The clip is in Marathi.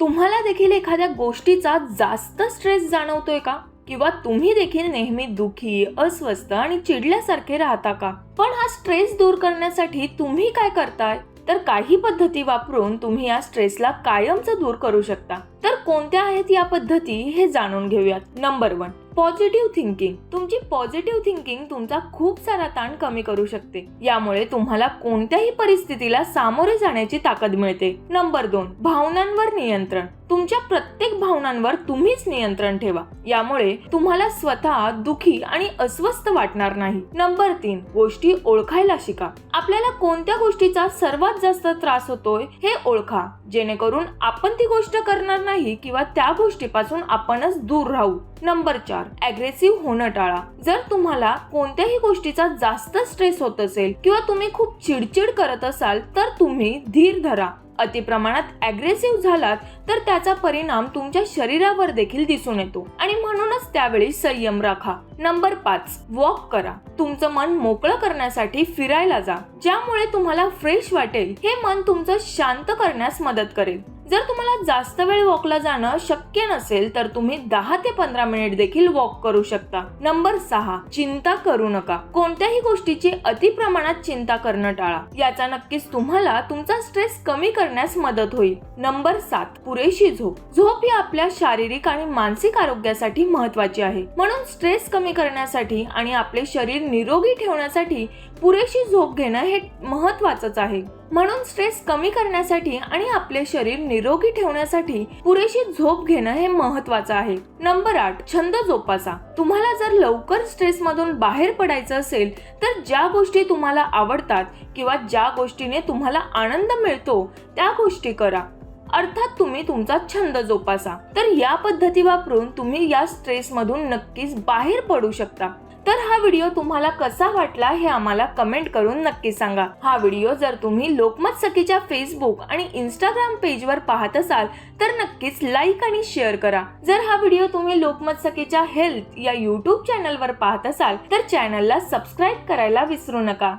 तुम्हाला देखील एखाद्या गोष्टीचा जास्त स्ट्रेस जाणवतोय का? किंवा तुम्ही देखील नेहमी दुखी अस्वस्थ आणि चिडल्यासारखे राहता का? पण हा स्ट्रेस दूर करण्यासाठी तुम्ही काय करताय? तर काही पद्धती वापरून तुम्ही या स्ट्रेसला कायमचं दूर करू शकता. तर कोणत्या आहेत या पद्धती हे जाणून घेऊयात. नंबर वन पॉझिटिव्ह थिंकिंग तुमची पॉझिटिव्ह थिंकिंग तुमचा खूप सारा ताण कमी करू शकते. यामुळे तुम्हाला कोणत्याही परिस्थितीला सामोरे जाण्याची ताकद मिळते. नंबर दोन भावनांवर नियंत्रण. तुमच्या प्रत्येक भावनांवर तुम्हीच नियंत्रण ठेवा. यामुळे तुम्हाला स्वतः दुखी आणि अस्वस्थ वाटणार नाही. नंबर तीन गोष्टी ओळखायला शिका. आपल्याला कोणत्या गोष्टीचा सर्वात जास्त त्रास होतोय हे ओळखा. जेणेकरून आपण ती गोष्ट करणार नाही किंवा त्या गोष्टीपासून आपणच दूर राहू. नंबर चार अग्रेसिव्ह होणं टाळा. जर तुम्हाला कोणत्याही गोष्टीचा जास्त स्ट्रेस होत असेल किंवा तुम्ही खूप चिडचिड करत असाल तर तुम्ही धीर धरा. अतिप्रमाणात ॲग्रेसिव्ह झालात तर त्याचा परिणाम तुमच्या शरीरावर देखील दिसून येतो. आणि म्हणूनच त्यावेळी संयम राखा. नंबर पाच वॉक करा. तुमचं मन मोकळं करण्यासाठी फिरायला जा ज्यामुळे तुम्हाला फ्रेश वाटेल. हे मन तुमचं शांत करण्यास मदत करेल. जर तुम्हाला जास्त वेळ वॉकला जाणं शक्य नसेल तर तुम्ही दहा ते पंधरा मिनिट देखील वॉक करू शकता. नंबर सहा चिंता करू नका. कोणत्याही गोष्टीची अति प्रमाणात चिंता करणं टाळा. याचा नक्कीच तुम्हाला तुमचा स्ट्रेस कमी करण्यास मदत होईल. नंबर सात पुरेशी झोप. झोप ही आपल्या शारीरिक आणि मानसिक आरोग्यासाठी महत्वाची आहे. म्हणून स्ट्रेस कमी करण्यासाठी आणि आपले शरीर निरोगी ठेवण्यासाठी पुरेशी झोप घेणं हे महत्वाचंच आहे. म्हणून स्ट्रेस कमी करण्यासाठी आणि आपले शरीर निरोगी ठेवण्यासाठी पुरेशी झोप घेणं हे महत्वाचं आहे. नंबर आठ छंद जोपासा. तुम्हाला जर लवकर स्ट्रेस मधून बाहेर पडायचं असेल तर ज्या गोष्टी तुम्हाला आवडतात किंवा ज्या गोष्टीने तुम्हाला आनंद मिळतो त्या गोष्टी करा. अर्थात तुम्ही तुमचा छंद जोपासा. तर या पद्धती वापरून तुम्ही या स्ट्रेस मधून नक्कीच बाहेर पडू शकता. हा व्हिडिओ तुम्हाला कसा वाटला हे आम्हाला कमेंट करून नक्की सांगा. हा व्हिडिओ जर तुम्ही लोकमत सखीच्या फेसबुक आणि इंस्टाग्राम पेजवर पाहत असाल तर नक्कीच लाईक आणि शेअर करा. जर हा व्हिडिओ तुम्ही लोकमत सखीच्या हेल्थ या युट्यूब चॅनलवर पाहत असाल तर चॅनलला सबस्क्राईब करायला विसरू नका.